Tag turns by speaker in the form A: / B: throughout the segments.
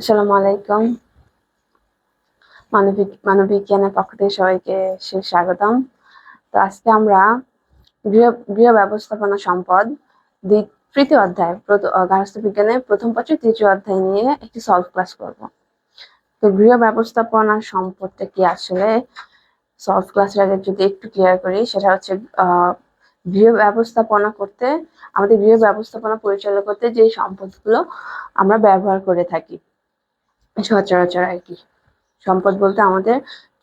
A: আসসালামু আলাইকুম। মানবিক মানবিজ্ঞানের পক্ষ থেকে সবাইকে সু- স্বাগতম। তো আজকে আমরা গৃহ গৃহ ব্যবস্থাপনা সম্পদ তৃতীয় অধ্যায় গার্হস্থ্য বিজ্ঞানের প্রথম পত্রের তৃতীয় অধ্যায় নিয়ে একটি সলভ ক্লাস করব। তো গৃহ ব্যবস্থাপনা সম্পদটা কি আসলে? সলভ ক্লাসের আগে যদি একটু ক্লিয়ার করি, সেটা হচ্ছে গৃহ ব্যবস্থাপনা করতে, আমাদের গৃহ ব্যবস্থাপনা পরিচালনা করতে যে সম্পদগুলো আমরা ব্যবহার করে থাকি। সচরাচর আর কি। সম্পদ বলতে আমাদের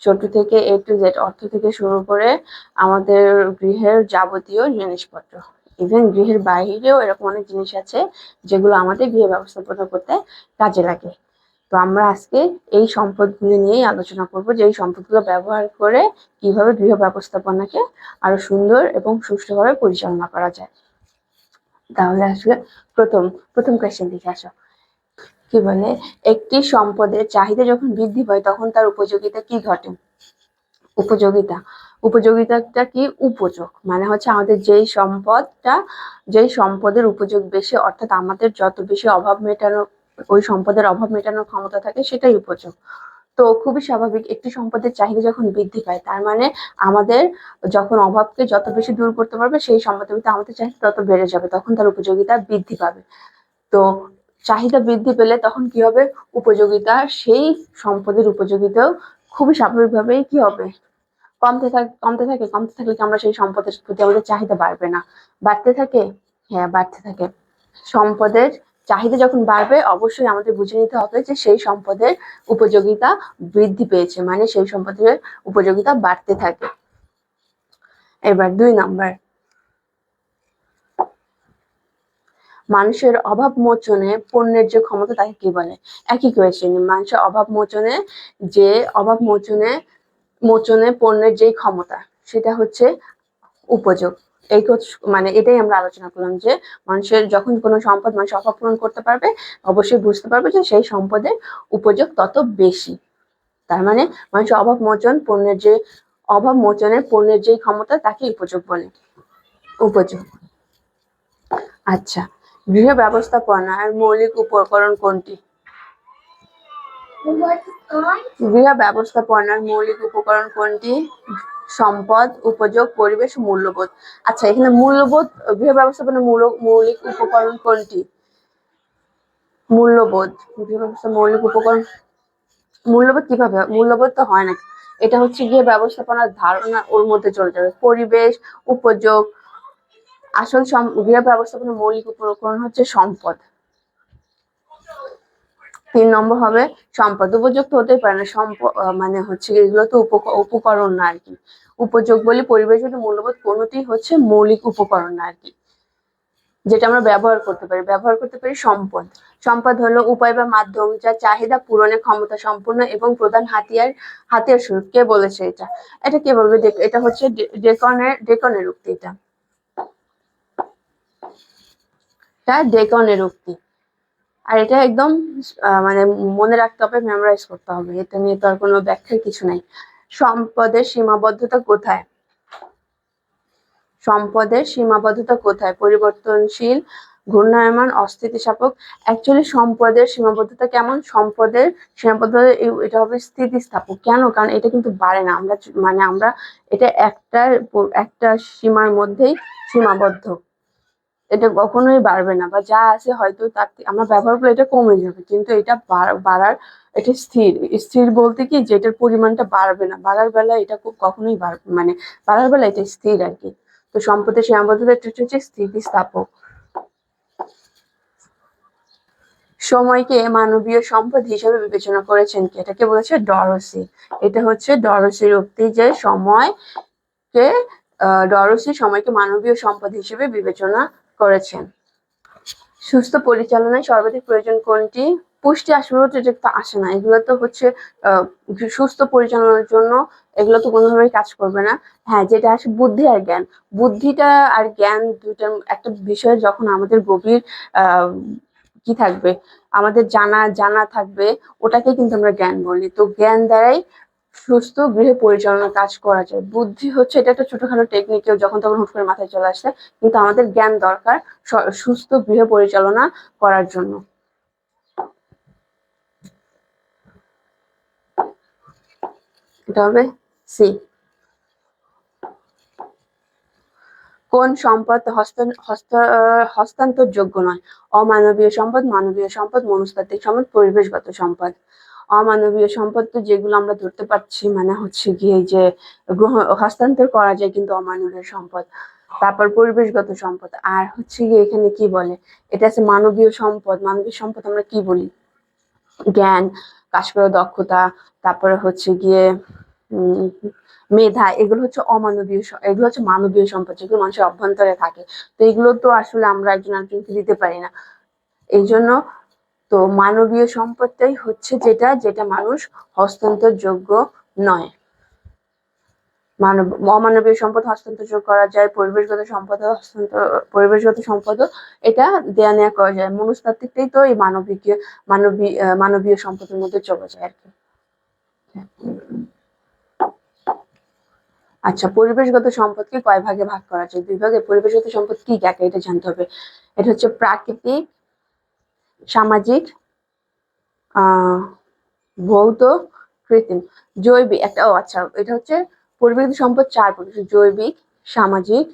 A: ছোট থেকে এ টু জেড অর্থ থেকে শুরু করে আমাদের গৃহের যাবতীয় জিনিসপত্র। ইভেন গৃহের বাইরেও এরকম অনেক জিনিস আছে যেগুলো আমাদের গৃহ ব্যবস্থাপনা করতে কাজে লাগে। তো আমরা আজকে এই সম্পদগুলি নিয়েই আলোচনা করব যে এই সম্পদগুলো ব্যবহার করে কীভাবে গৃহ ব্যবস্থাপনাকে আরও সুন্দর এবং সুষ্ঠুভাবে পরিচালনা করা যায়। তাহলে আসলে প্রথম প্রথম কোয়েশ্চেন দিকে আসো। কি বলে, একটি সম্পদের চাহিদা যখন বৃদ্ধি পায়, তখন তার উপযোগিতা কি ঘটে? উপযোগিতা। উপযোগিতাটা কি? উপযোগ। মানে হচ্ছে আমাদের যেই সম্পদটা, যেই সম্পদের উপযোগ বেশি, অর্থাৎ আমাদের যত বেশি অভাব মেটানোর ওই সম্পদের অভাব মেটানোর ক্ষমতা থাকে, সেটাই উপযোগ। তো খুবই স্বাভাবিক, একটি সম্পদের চাহিদা যখন বৃদ্ধি পায়, তার মানে আমাদের যখন অভাবকে যত বেশি দূর করতে পারবে, সেই সম্পদের ভিতরে আমাদের চাহিদা তত বেড়ে যাবে, তখন তার উপযোগিতা বৃদ্ধি পাবে। তো চাহিদা বৃদ্ধি পেলে তখন কি হবে? উপযোগিতা, সেই সম্পদের উপযোগিতাও খুবই স্বাভাবিকভাবেই কি হবে? কমতে থাকে কমতে থাকে, কমতে থাকলে কি আমরা সেই সম্পদের প্রতি আমাদের চাহিদা বাড়বে না? বাড়তে থাকে? হ্যাঁ বাড়তে থাকে। সম্পদের চাহিদা যখন বাড়বে, অবশ্যই আমাদের বুঝে নিতে হবে যে সেই সম্পদের উপযোগিতা বৃদ্ধি পেয়েছে মানে সেই সম্পদের উপযোগিতা বাড়তে থাকে। এবার দুই নাম্বার। মানুষের অভাব মোচনে পণ্যের যে ক্ষমতা তাকে কি বলে? একই কোয়েশ্চেন মানুষের অভাব মোচনে যে অভাব মোচনে মোচনে পণ্যের যে ক্ষমতা, সেটা হচ্ছে উপযোগ। এই মানে এটাই আমরা আলোচনা করলাম যে মানুষের যখন কোনো সম্পদ মানুষ অভাব পূরণ করতে পারবে, অবশ্যই বুঝতে পারবে যে সেই সম্পদের উপযোগ তত বেশি। তার মানে মানুষের অভাব মোচন পণ্যের যে, অভাব মোচনের পণ্যের যে ক্ষমতা তাকে উপযোগ বলে। উপযোগ। আচ্ছা। গৃহ ব্যবস্থাপনার মৌলিক উপকরণ কোনটি? গৃহ ব্যবস্থাপনার মৌলিক উপকরণ কোনটি? সম্পদ, উপযোগ, পরিবেশ, মূল্যবোধ। আচ্ছা এখানে মূল্যবোধ গৃহ ব্যবস্থাপনার মূল- মৌলিক উপকরণ কোনটি? মূল্যবোধ। গৃহ ব্যবস্থা মৌলিক উপকরণ মূল্যবোধ কীভাবে মূল্যবোধ তো হয় না। এটা হচ্ছে গিয়ে ব্যবস্থাপনার ধারণা ওর মধ্যে চলে যাবে। পরিবেশ, উপযোগ আসল গৃহ ব্যবস্থাপনার মৌলিক উপকরণ হচ্ছে সম্পদ। তিন নম্বর হবে সম্পদ। উপযুক্ত তো হতেই পারে না। সম্পদ মানে হচ্ছে এগুলো তো উপক- উপকরণ না আর কি। উপযোগ বলি পরিবেশ বলি মূল্যবোধ কোনোটি হচ্ছে মৌলিক উপকরণ না আর কি। যেটা আমরা ব্যবহার করতে পারি। ব্যবহার করতে পারি সম্পদ। সম্পদ হলো উপায় বা মাধ্যম যা চাহিদা পূরণের ক্ষমতা সম্পূর্ণ এবং প্রধান হাতিয়ার হাতিয়ার স্বরূপ। কে বলেছে এটা? এটা কে বলবে? এটা হচ্ছে ডেকনের ডেকনের উক্তি এটা। এটা ডেকনের উক্তি। আর এটা একদম মানে মনে রাখতে হবে মেমোরাইজ করতে হবে। এটা নিয়ে তো আর কোনো ব্যাখ্যার কিছু নাই। সম্পদের সীমাবদ্ধতা কোথায়? সম্পদের সীমাবদ্ধতা কোথায়? পরিবর্তনশীল, ঘূর্ণায়মান অস্থিতিস্থাপক অ্যাকচুয়ালি সম্পদের সীমাবদ্ধতা কেমন? সম্পদের সীমাবদ্ধতা এটা হবে স্থিতিস্থাপক। কেন? কারণ এটা কিন্তু বাড়ে না। আমরা মানে আমরা, এটা একটা একটা সীমার মধ্যেই সীমাবদ্ধ। এটা কখনোই বাড়বে না, বা যা আছে হয়তো তার আমরা ব্যবহার করলে এটা কমে যাবে, কিন্তু এটা বাড়- বাড়ার, এটা স্থির স্থির বলতে কি যে এটার পরিমাণটা বাড়বে না, বাড়ার বেলা এটা খুব কখনোই বাড়বে মানে বাড়ার বেলা এটা স্থির আর কি। তো সম্পদের সীমাবদ্ধতা হচ্ছে স্থিতিস্থাপক। সময়কে মানবীয় সম্পদ হিসেবে বিবেচনা করেছেন কি? এটাকে বলেছে ডরসি। এটা হচ্ছে ডরসির উক্তি যে সময়কে ডরসি সময়কে মানবীয় সম্পদ হিসেবে বিবেচনা করেছেন। সুস্থ পরিচালনায় সর্বাধিক প্রয়োজন কোনটি? পুষ্টি আসলে আসে না। এগুলো তো হচ্ছে সুস্থ পরিচালনার জন্য এগুলো তো কোনোভাবেই কাজ করবে না। হ্যাঁ যেটা আসে বুদ্ধি আর জ্ঞান। বুদ্ধিটা আর জ্ঞান দুইটার একটা বিষয় যখন আমাদের গভীর কি থাকবে? আমাদের জানা জানা থাকবে ওটাকে কিন্তু আমরা জ্ঞান বলি। তো জ্ঞান দ্বারাই সুস্থ, গৃহ পরিচালনার কাজ করা যায়। বুদ্ধি হচ্ছে, এটা একটা ছোটখাটো টেকনিক কেউ যখন তখন হুট করে মাথায় চলে আসছে কিন্তু আমাদের জ্ঞান দরকার সুস্থ, গৃহ পরিচালনা করার জন্য। এটা হবে সি কোন সম্পদ হস্তান্তরযোগ্য নয়? অমানবীয় সম্পদ, মানবীয় সম্পদ, মনস্তাত্ত্বিক সম্পদ, পরিবেশগত সম্পদ। অমানবীয় সম্পদ তো যেগুলো আমরা ধরতে পারছি মানে হচ্ছে গিয়ে যে গ্রহণ হস্তান্তর করা যায় কিন্তু অমানবীয় সম্পদ, তারপর পরিবেশগত সম্পদ, আর হচ্ছে গিয়ে এখানে কি বলে, এটা আছে মানবীয় সম্পদ মানবীয় সম্পদ আমরা কি বলি? জ্ঞান কাজ করার দক্ষতা, তারপরে হচ্ছে গিয়ে মেধা, এগুলো হচ্ছে অমানবীয় এগুলো হচ্ছে মানবীয় সম্পদ, যেগুলো মানুষের অভ্যন্তরে থাকে, তো এগুলো তো আসলে আমরা একজন একজনকে দিতে পারি না এই জন্য তো মানবীয় সম্পদটাই হচ্ছে যেটা যেটা মানুষ হস্তান্তরযোগ্য নয়। মানব অমানবীয় সম্পদ হস্তান্তর করা যায় পরিবেশগত সম্পদ হস্তান্তর পরিবেশগত সম্পদও এটা দেয়া নেওয়া করা যায়। মনস্তাত্ত্বিকটাই তো এই মানবিক মানবীয় আহ, মানবীয় সম্পদের মধ্যে চলে যায় আর কি। আচ্ছা পরিবেশগত সম্পদকে কয় ভাগে ভাগ করা যায়? দুই ভাগে। পরিবেশগত সম্পদ কি? কাকে এটা জানতে হবে। এটা হচ্ছে প্রাকৃতিক সামাজিক ভৌত, কৃত্রিম, জৈবিক, একটা, ও আচ্ছা এটা হচ্ছে পরিবেশগত সম্পদ চার প্রকার জৈবিক, সামাজিক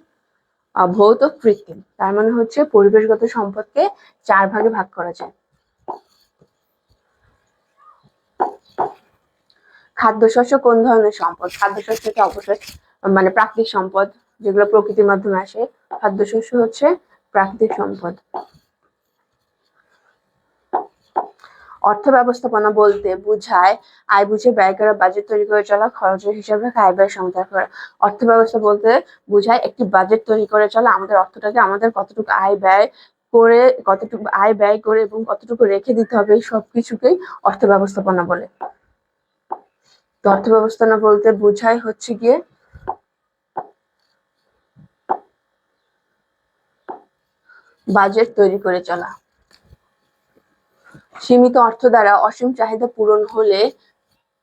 A: ভৌত, কৃত্রিম। তার মানে হচ্ছে পরিবেশগত সম্পদকে চার ভাগে ভাগ করা যায়। খাদ্যশস্য কোন ধরনের সম্পদ? খাদ্যশস্যকে অবশ্যই মানে প্রাকৃতিক সম্পদ, যেগুলো প্রকৃতির মাধ্যমে আসে। খাদ্যশস্য হচ্ছে প্রাকৃতিক সম্পদ। অর্থ ব্যবস্থাপনা বলতে বুঝায়, আয় বুঝে ব্যয় করা বাজেট তৈরি করে চলা, খরচের হিসাব আয় ব্যয় সমতা করা। অর্থ ব্যবস্থা বলতে বুঝায়, একটি বাজেট তৈরি করে চলা, আমাদের অর্থটাকে আমাদের কতটুকু আয় ব্যয় করে, কতটুকু আয় ব্যয় করে এবং কতটুকু রেখে দিতে হবে, এই সব কিছুকেই অর্থ ব্যবস্থাপনা বলে। তো অর্থ ব্যবস্থাপনা বলতে বোঝায় হচ্ছে গিয়ে বাজেট তৈরি করে চলা। সীমিত অর্থ দ্বারা অসীম চাহিদা পূরণ হলে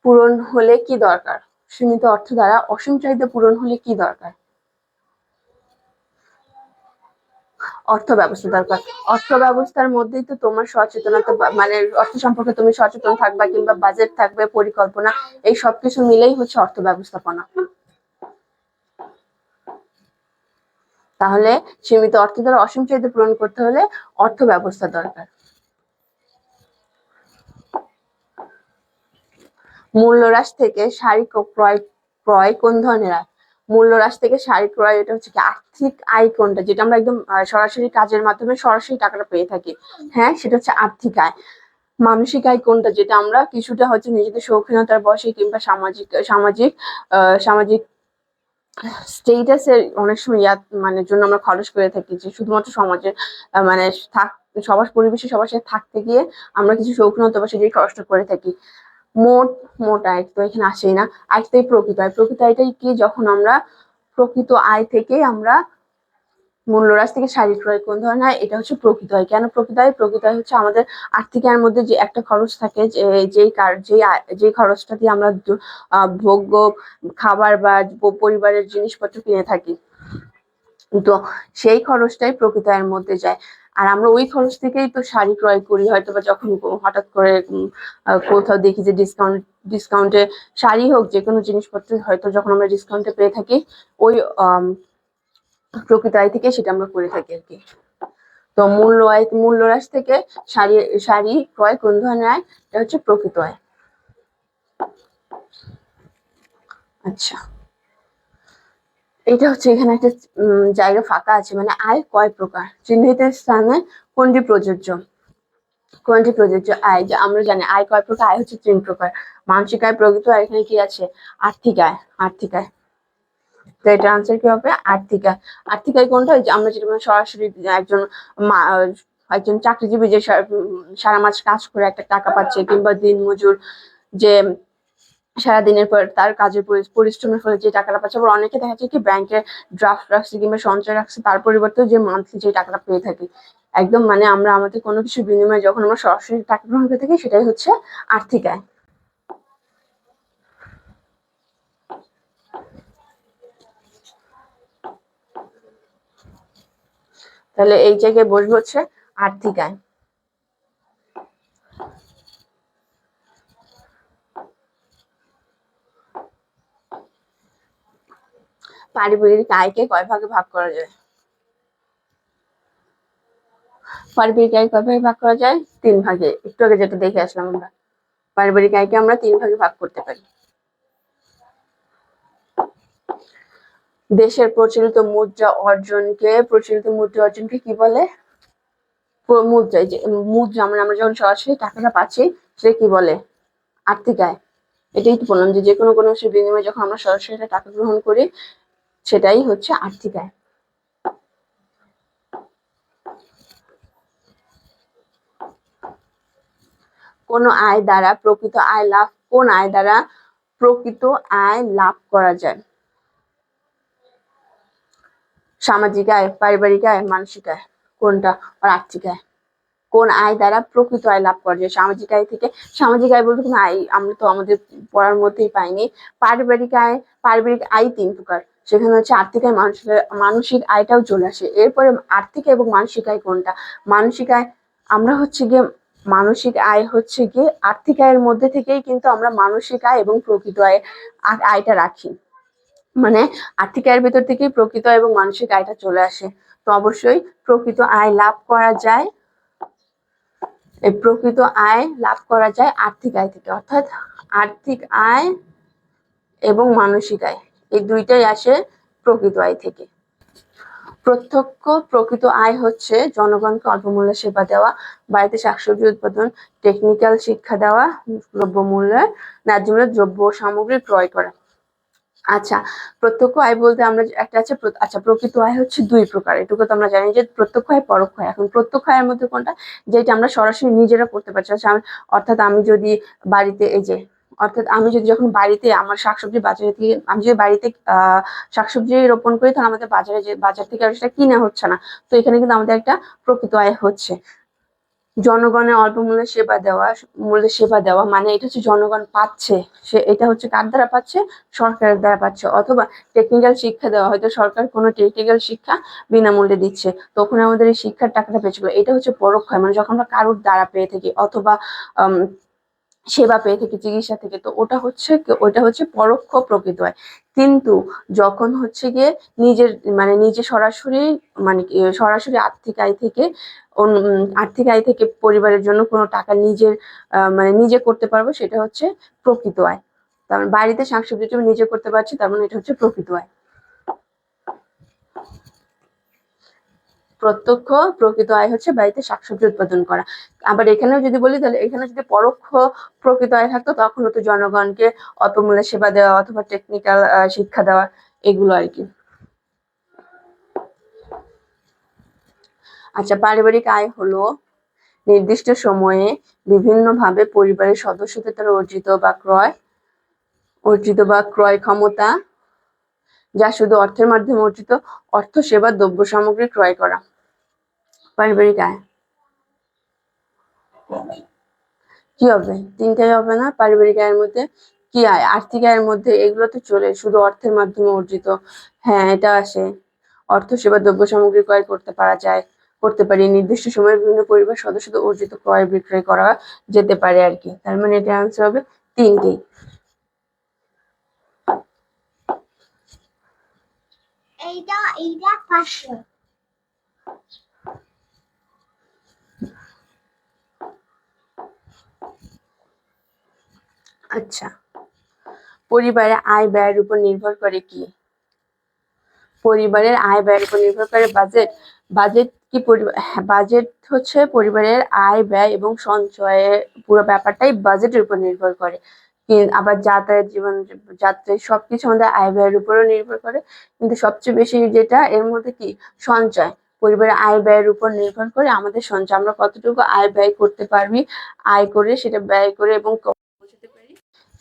A: পূরণ হলে কি দরকার? সীমিত অর্থ দ্বারা অসীম চাহিদা পূরণ হলে কি দরকার? অর্থ ব্যবস্থা দরকার। অর্থ ব্যবস্থার মধ্যেই তো তোমার সচেতনতা মানে অর্থ সম্পর্কে তুমি সচেতন থাকবা কিংবা বাজেট থাকবে, পরিকল্পনা, এই সবকিছু মিলেই হচ্ছে অর্থ ব্যবস্থাপনা। তাহলে সীমিত অর্থ দ্বারা অসীম চাহিদা পূরণ করতে হলে অর্থ ব্যবস্থা দরকার। মূল্যহ্রাস থেকে শাড়ি ক্রয় ক্রয় কোন ধরনের? আয় মূল্যহ্রাস থেকে শাড়ি ক্রয়, এটা হচ্ছে কি আর্থিক আয় কোনটা যেটা আমরা একদম সরাসরি কাজের মাধ্যমে সরাসরি টাকাটা পেয়ে থাকি। হ্যাঁ সেটা হচ্ছে আর্থিক আয়। মানসিক আয় কোনটা যেটা আমরা কিছুটা হচ্ছে নিজেদের শৌখিনতার বসে কিংবা সামাজিক সামাজিক সামাজিক স্টেটাসের অনেক সময় ইয়াদ মানে জন্য আমরা খরচ করে থাকি যে শুধুমাত্র সমাজে মানে থাক, সবার পরিবেশে সবার সাথে থাকতে গিয়ে আমরা কিছু শৌখিনতা বসে যে খরচটা করে থাকি। মোট মোট আয় তো এখানে আসেই না। আজটাই প্রকৃত আয়। প্রকৃত আয়টাই কি? যখন আমরা প্রকৃত আয় থেকে আমরা মূল্যহ্রাস থেকে শাড়ি ক্রয় কোন ধরনের আয়, এটা হচ্ছে প্রকৃত আয়। কেন প্রকৃত আয়? প্রকৃত আয় হচ্ছে আমাদের আর্থিক আয়ের মধ্যে যে একটা খরচ থাকে, যে, যেই কার, যেই আয়- যেই খরচটা দিয়ে আমরা ভোগ্য খাবার বা পরিবারের জিনিসপত্র কিনে থাকি। তো সেই খরচটাই প্রকৃত আয়ের মধ্যে যায়। আর আমরা ওই খরচ থেকেই তো শাড়ি ক্রয় করি হয়তো বা যখন হঠাৎ করে কোথাও দেখি যে ডিসকাউন্ট ডিসকাউন্টে শাড়ি হোক যে কোনো জিনিসপত্র হয়তো যখন আমরা ডিসকাউন্টে পেয়ে থাকি, ওই প্রকৃত আয় থেকে সেটা আমরা করে থাকি আর কি। তো মূল্য আয়, মূল্য মূল্যহ্রাস থেকে শাড়ি শাড়ি ক্রয়, কোন ধরনের আয়, এটা হচ্ছে প্রকৃত আয়। আচ্ছা। এটা হচ্ছে এখানে একটা জায়গা ফাঁকা আছে মানে আয় কয় প্রকার? চিহ্নিত স্থানে কোনটি প্রযোজ্য? কোনটি প্রযোজ্য আয়? যে আমরা জানি আয় কয় প্রকার, আয় হচ্ছে তিন প্রকার। মানসিক আয়, প্রকৃত আয়, এখানে কি আছে? আর্থিক আয় আর্থিক আয়। তো এটা আনসার কি হবে? আর্থিক আয়। আর্থিক আয় কোনটা? যে আমরা যেটা মানে সরাসরি একজন একজন চাকরিজীবী যে সারা মাস কাজ করে, একটা টাকা পাচ্ছে, কিংবা দিন মজুর যে সারাদিনের পর তার কাজের পরিশ্রমের ফলে যে টাকাটা পাচ্ছে, আবার অনেকে দেখা যায় কি ব্যাংকে ড্রাফট রাখছে কিংবা সঞ্চয় রাখছে, তার পরিবর্তে যে মান্থলি যে টাকাটা পেয়ে থাকি। একদম মানে আমরা আমাদের কোনো কিছু বিনিময়ে যখন আমরা সরাসরি টাকা গ্রহণ করে থাকি, সেটাই হচ্ছে আর্থিক আয়। তাহলে এই জায়গায় বসবো হচ্ছে আর্থিক আয়। পারিবারিক আয়কে কয় ভাগে ভাগ করা যায়? পারিবারিক আয় কয় ভাগে ভাগ করা যায়? তিন ভাগে। একটু আগে যেটা দেখে আসলাম আমরা। পারিবারিক আয়কে আমরা তিন ভাগে ভাগ করতে পারি। দেশের প্রচলিত মুদ্রা অর্জনকে, প্রচলিত মুদ্রা অর্জনকে কি বলে? মুদ্রা যে মুদ্রা, আমরা আমরা যখন সরাসরি টাকাটা পাচ্ছি, সেটা কি বলে? আর্থিক আয়। এটাই তো বললাম যে কোনো কোনো বিনিময়ে যখন আমরা সরাসরি টাকা গ্রহণ করি সেটাই হচ্ছে আর্থিক আয়। কোন আয় দ্বারা প্রকৃত আয় লাভ, কোন আয় দ্বারা প্রকৃত আয় লাভ করা যায়? সামাজিক আয়, পারিবারিক আয়, মানসিক আয়, কোনটা? আর আর্থিক আয়। কোন আয় দ্বারা প্রকৃত আয় লাভ করা যায়? সামাজিক আয় থেকে, সামাজিক আয় বলতে কোনো আয় আমরা তো আমাদের পড়ার মধ্যেই পাইনি। পারিবারিক আয় পারিবারিক আয় তিন প্রকার। সেখানে হচ্ছে আর্থিক আয় মানুষের মানসিক আয়টাও চলে আসে। এরপরে আর্থিক এবং মানসিক আয় কোনটা? মানসিক আয়, আমরা হচ্ছে গিয়ে, মানসিক আয় হচ্ছে গিয়ে আর্থিক আয়ের মধ্যে থেকেই কিন্তু আমরা মানসিক আয় এবং প্রকৃত আয় আয়টা রাখি। মানে আর্থিক আয়ের ভেতর থেকেই প্রকৃত এবং মানসিক আয়টা চলে আসে। তো অবশ্যই প্রকৃত আয় লাভ করা যায়, এই প্রকৃত আয় লাভ করা যায় আর্থিক আয় থেকে। অর্থাৎ আর্থিক আয় এবং মানসিক আয়। এই দুইটাই আসে প্রকৃত আয় থেকে। প্রত্যক্ষ প্রকৃত আয় হচ্ছে জনগণকে অল্প মূল্যে সেবা দেওয়া বাড়িতে শাকসবজি উৎপাদন টেকনিক্যাল শিক্ষা দেওয়া দ্রব্যমূল্যে ন্যায্য মূল্যে দ্রব্য সামগ্রী ক্রয় করা। আচ্ছা প্রত্যক্ষ আয় বলতে আমরা একটা আছে আচ্ছা প্রকৃত আয় হচ্ছে দুই প্রকার। এটুকু তো আমরা জানি যে প্রত্যক্ষ আয় পরোক্ষ আয়। এখন প্রত্যক্ষ আয়ের মধ্যে কোনটা? যেটা আমরা সরাসরি নিজেরা করতে পারছি আচ্ছা, অর্থাৎ আমি যদি বাড়িতে এই যে অর্থাৎ আমি যদি যখন বাড়িতে আমার শাকসবজি বাজারে থেকে, আমি যদি বাড়িতে শাকসবজি রোপণ করি, তাহলে আমাদের বাজারে যে, বাজার থেকে আর সেটা কিনা হচ্ছে না। তো এখানে কিন্তু আমাদের একটা প্রকৃত আয় হচ্ছে। জনগণের অল্প মূল্যে সেবা দেওয়া, মূল্যে সেবা দেওয়া মানে এটা হচ্ছে জনগণ পাচ্ছে। সে, এটা হচ্ছে কার দ্বারা পাচ্ছে? সরকারের দ্বারা পাচ্ছে। অথবা টেকনিক্যাল শিক্ষা দেওয়া, হয়তো সরকার কোনো টেকনিক্যাল শিক্ষা বিনামূল্যে দিচ্ছে। তখন আমাদের এই শিক্ষার টাকাটা পেয়েছিল এটা হচ্ছে পরোক্ষ মানে যখন আমরা কারোর দ্বারা পেয়ে থাকি, অথবা সেবা পেয়ে থাকি, চিকিৎসা থেকে। তো ওটা হচ্ছে ওটা হচ্ছে পরোক্ষ প্রকৃত আয় কিন্তু যখন হচ্ছে গিয়ে নিজের মানে নিজে সরাসরি মানে সরাসরি আর্থিক আয় থেকে আর্থিক আয় থেকে পরিবারের জন্য কোনো টাকা নিজের মানে নিজে করতে পারব, সেটা হচ্ছে প্রকৃত আয়। তার মানে বাড়িতে শাকসবজি নিজে করতে পারছি, তার মানে এটা হচ্ছে প্রকৃত আয়। প্রত্যক্ষ প্রকৃত আয় হচ্ছে বাড়িতে শাকসবজি উৎপাদন করা। আবার এখানেও যদি বলি তাহলে এখানে যদি পরোক্ষ প্রকৃত আয় থাকতো তখন হতো জনগণকে অল্পমূল্যে সেবা দেওয়া অথবা টেকনিক্যাল শিক্ষা দেওয়া এগুলো আর কি। আচ্ছা পারিবারিক আয় হলো নির্দিষ্ট সময়ে বিভিন্নভাবে পরিবারের সদস্যদের দ্বারা অর্জিত বা ক্রয়, অর্জিত বা ক্রয় ক্ষমতা, যা শুধু অর্থের মাধ্যমে অর্জিত, অর্থ, সেবা, দ্রব্য সামগ্রী ক্রয় করা। পারিবারিক আয়। কি হবে? তিনটাই হবে না? পারিবারিক আয়ের মধ্যে কি আয়? আর্থিক আয়ের মধ্যে এগুলো তো চলে, শুধু অর্থের মাধ্যমে অর্জিত। হ্যাঁ এটা আসে। অর্থ, সেবা, দ্রব্য সামগ্রী ক্রয় করতে পারা যায়। করতে পারি। নির্দিষ্ট সময়ে বিভিন্ন পরিবার সদস্যদের অর্জিত ক্রয় বিক্রয় করা যেতে পারে আর কি। তার মানে এটা আনসার হবে তিনটেই
B: এইটা এইটা পাঁচশো।
A: আচ্ছা। পরিবারের আয় ব্যয়ের উপর নির্ভর করে কি? পরিবারের আয় ব্যয়ের উপর নির্ভর করে বাজেট বাজেট কি পরিবার হ্যাঁ, বাজেট হচ্ছে পরিবারের আয় ব্যয় এবং সঞ্চয়ের পুরো ব্যাপারটাই বাজেটের উপর নির্ভর করে। আবার যাতায়াত জীবন যাত্রায় সবকিছু আমাদের আয় ব্যয়ের উপরও নির্ভর করে। কিন্তু সবচেয়ে বেশি যেটা এর মধ্যে কি? সঞ্চয়। পরিবারের আয় ব্যয়ের উপর নির্ভর করে আমাদের সঞ্চয়। আমরা কতটুকু আয় ব্যয় করতে পারবি? আয় করে সেটা ব্যয় করে এবং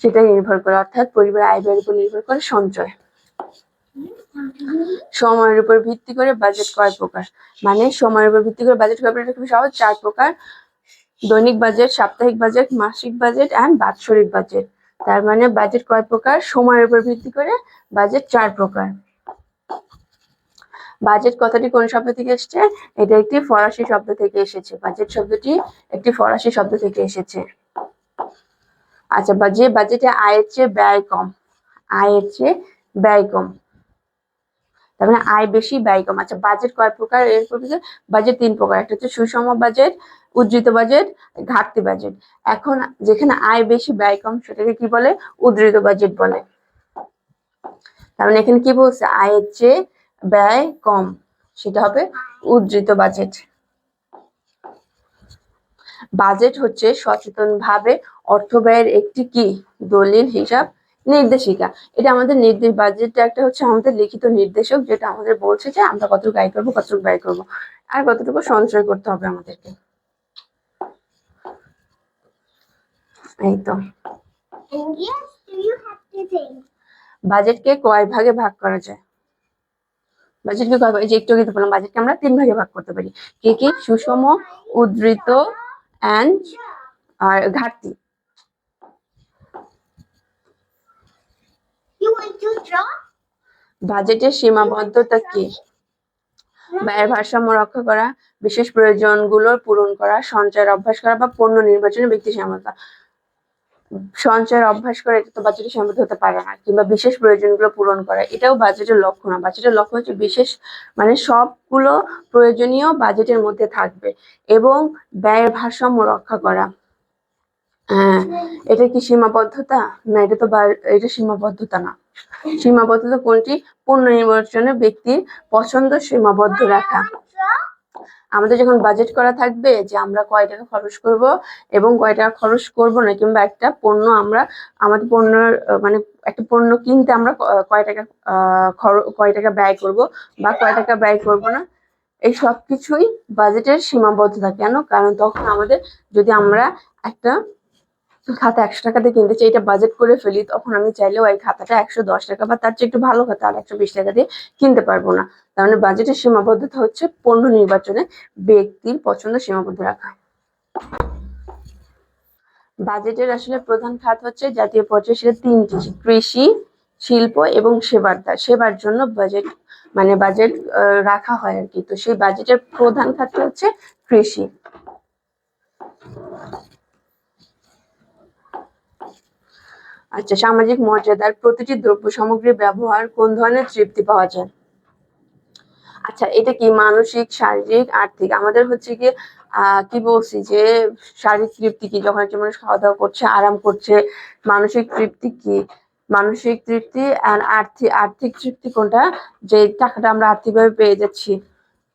A: সেটাই নির্ভর করে, অর্থাৎ পরিবার আয় ব্যয়ের উপর নির্ভর করে সঞ্চয়। সময়ের উপর ভিত্তি করে বাজেট কয় প্রকার? মানে সময়ের উপর ভিত্তি করে বাজেট কয় প্রকার? খুবই সহজ। চার প্রকার। দৈনিক বাজেট সাপ্তাহিক বাজেট মাসিক বাজেট অ্যান্ড বাৎসরিক বাজেট তার মানে বাজেট কয় প্রকার? সময়ের উপর ভিত্তি করে বাজেট চার প্রকার। বাজেট কথাটি কোন শব্দ থেকে এসেছে? এটা একটি ফরাসি শব্দ থেকে এসেছে। বাজেট শব্দটি একটি ফরাসি শব্দ থেকে এসেছে। আচ্ছা বা যে বাজেটে আয়ের চেয়ে ব্যয় কম, আয়ের চেয়ে ব্যয় কম, তার মানে আয় বেশি, ব্যয় কম। আচ্ছা বাজেট কয় প্রকার? এর বাজেট তিন প্রকার। একটা হচ্ছে সুষম বাজেট উদ্ধৃত বাজেট ঘাটতি বাজেট এখন যেখানে আয় বেশি, ব্যয় কম, সেটাকে কি বলে? উদ্ধৃত বাজেট বলে। তার মানে এখানে কি বলছে? আয়ের চেয়ে ব্যয় কম, সেটা হবে উদ্ধৃত বাজেট বাজেট হচ্ছে সচেতনভাবে অর্থ ব্যয়ের একটি কি দলিল হিসাব নির্দেশিকা। এটা আমাদের নির্দেশ বাজেটটা একটা হচ্ছে আমাদের লিখিত নির্দেশক যেটা আমাদের বলছে যে আমরা কতটুকু আয় করব কতটুকু ব্যয় করব। আর কতটুকু সঞ্চয় করতে হবে আমাদেরকে। এই তো? বাজেটকে কয় ভাগে ভাগ করা যায়? বাজেটকে কয় যে একটু আগে তো বললাম বাজেটকে আমরা তিন ভাগে ভাগ করতে পারি। কি কি? সুষম উদ্ধৃত অ্যান্ড আর ঘাটতি
B: You want to draw?
A: বাজেটের সীমাবদ্ধতা কি? ব্যয়ের ভারসাম্য রক্ষা করা বিশেষ প্রয়োজনগুলো পূরণ করা সঞ্চয়ের অভ্যাস করা বা পণ্য নির্বাচনে ব্যক্তি সীমাবদ্ধতা সঞ্চয়ের অভ্যাস করা এটা তো বাজেটের সীমাবদ্ধ হতে পারে না, কিংবা বিশেষ প্রয়োজনগুলো পূরণ করা, এটাও বাজেটের লক্ষ্য না। বাজেটের লক্ষ্য হচ্ছে বিশেষ মানে সবগুলো প্রয়োজনীয় বাজেটের মধ্যে থাকবে এবং ব্যয়ের ভারসাম্য রক্ষা করা। হ্যাঁ এটা কি সীমাবদ্ধতা? না, এটা তো এটা সীমাবদ্ধতা না। সীমাবদ্ধতা কোনটি? পণ্য ব্যক্তির পছন্দ সীমাবদ্ধ রাখা? আমাদের যখন বাজেট করা থাকবে যে আমরা কয় টাকা খরচ করব এবং কয় টাকা খরচ করব না, কিংবা একটা পণ্য আমরা, আমাদের পণ্য মানে একটা পণ্য কিনতে আমরা কয় টাকা কয় টাকা ব্যয় করব বা কয় টাকা ব্যয় করব না, এই সব কিছুই বাজেটের সীমাবদ্ধতা। কেন? কারণ তখন আমাদের যদি আমরা একটা খাতা একশো টাকা দিয়ে কিনতে চাই, এটা বাজেট করে ফেলি, তখন আমি চাইলেও এই খাতাটা একশো দশ টাকা বা তার চেয়ে একটু ভালো খাতা আর একশো বিশ টাকা দিয়ে কিনতে পারব না। তার মানে বাজেটের সীমাবদ্ধতা হচ্ছে পণ্য নির্বাচনে ব্যক্তির পছন্দ সীমাবদ্ধ রাখা। বাজেটের আসলে প্রধান খাত হচ্ছে জাতীয় পর্যায়ে সেটা তিনটি, কৃষি, শিল্প এবং সেবার সেবার জন্য বাজেট মানে বাজেট রাখা হয় আর কি। তো সেই বাজেটের প্রধান খাতটা হচ্ছে কৃষি। আচ্ছা সামাজিক মর্যাদার প্রতিটি দ্রব্য সামগ্রীর ব্যবহার কোন ধরনের তৃপ্তি পাওয়া যায়? আচ্ছা এটা কি মানসিক, শারীরিক, আর্থিক? আমাদের হচ্ছে কি কি বলছি যে, শারীরিক তৃপ্তি কি? যখন একটা মানুষ খাওয়া দাওয়া করছে, আরাম করছে, মানসিক তৃপ্তি কি? মানসিক তৃপ্তি আর আর্থিক আর্থিক তৃপ্তি কোনটা? যে টাকাটা আমরা আর্থিকভাবে পেয়ে যাচ্ছি,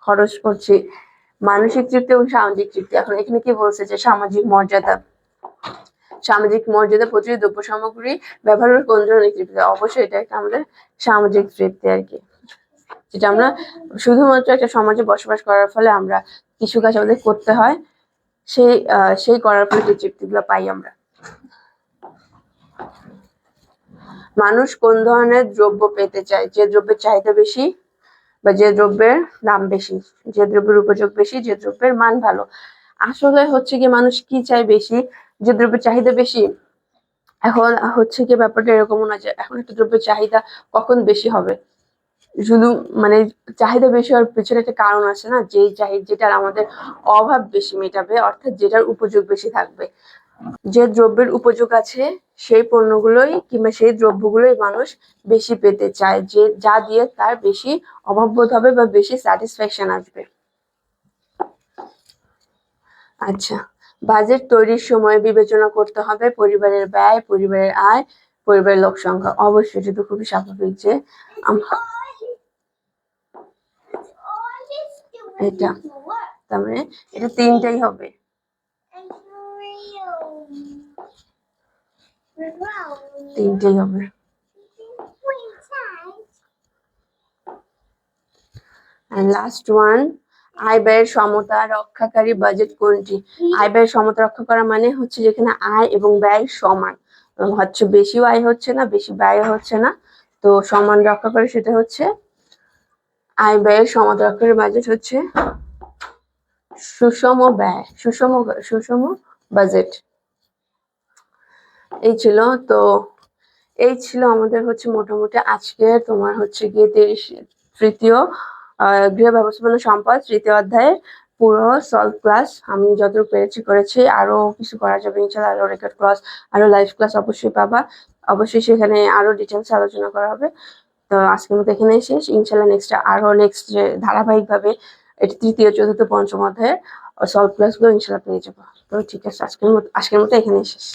A: খরচ করছি। মানসিক তৃপ্তি এবং সামাজিক তৃপ্তি। এখন এখানে কি বলছে যে, সামাজিক মর্যাদা? সামাজিক মর্যাদা প্রতিটি দ্রব্য সামগ্রী ব্যবহারের কোন ধরনের তৃপ্তি অবশ্যই এটা একটা আমাদের সামাজিক তৃপ্তি আর কি। যেটা আমরা শুধুমাত্র একটা সমাজে বসবাস করার ফলে আমরা কিছু কাজ আমাদের করতে হয়, সেই সেই করার ফলে যে তৃপ্তিগুলো পাই আমরা। মানুষ কোন ধরনের দ্রব্য পেতে চায়? যে দ্রব্যের চাহিদা বেশি বা যে দ্রব্যের দাম বেশি? যে দ্রব্যের উপযোগ বেশি? যে দ্রব্যের মান ভালো? আসলে হচ্ছে কি মানুষ কি চায় বেশি? যে দ্রব্যের চাহিদা বেশি? এখন হচ্ছে কি ব্যাপারটা এরকমও না যে এখন একটা দ্রব্যের চাহিদা কখন বেশি হবে? শুধু মানে চাহিদা বেশি হওয়ার পিছনে একটা কারণ আছে না? যেই চাহিদা যেটার আমাদের অভাব বেশি মেটাবে, অর্থাৎ যেটার উপযোগ বেশি থাকবে। যে দ্রব্যের উপযোগ আছে, সেই পণ্যগুলোই কিংবা সেই দ্রব্যগুলোই মানুষ বেশি পেতে চায়। যে, যা দিয়ে তার বেশি অভাববোধ হবে বা বেশি স্যাটিসফ্যাকশন আসবে। আচ্ছা বাজেট তৈরির সময় বিবেচনা করতে হবে পরিবারের ব্যয়, পরিবারের আয়, পরিবারের লোক সংখ্যা অবশ্যই এটা তো খুবই স্বাভাবিক যে এটা, তার মানে এটা তিনটাই হবে. তিনটাই হবে and লাস্ট ওয়ান আয় ব্যয়ের সমতা রক্ষাকারী বাজেট কোনটি? আয় ব্যয়ের সমতা রক্ষা করা মানে হচ্ছে যেখানে আয় এবং ব্যয় সমান। হচ্ছে বেশি আয় হচ্ছে না বেশি ব্যয় হচ্ছে না। তো সমান রক্ষা করে সেটা হচ্ছে আয় ব্যয়ের সমতা রক্ষাকারী বাজেট হচ্ছে সুষম ব্যয় সুষম সুষম বাজেট এই ছিল তো এই ছিল আমাদের হচ্ছে মোটামুটি আজকে। তোমার হচ্ছে গিয়ে তৃতীয় গৃহ ব্যবস্থাপনা সম্পদ, তৃতীয় অধ্যায়ে পুরো সলভ ক্লাস। আমি যতটুকু পেরেছি করেছি। আরও কিছু করা যাবে ইনশাল্লাহ আরও রেকর্ড ক্লাস আরও লাইভ ক্লাস অবশ্যই পাবা। অবশ্যই সেখানে আরও ডিটেলস আলোচনা করা হবে। তো আজকের মতো এখানেই শেষ। ইনশাল্লাহ নেক্সট আরও নেক্সট যে ধারাবাহিকভাবে এটি তৃতীয়, চতুর্থ, পঞ্চম অধ্যায়ের সলভ ক্লাসগুলো ইনশাল্লাহ পেয়ে যাব। তো ঠিক আছে, আজকের মতো আজকের মতো এখানেই শেষ।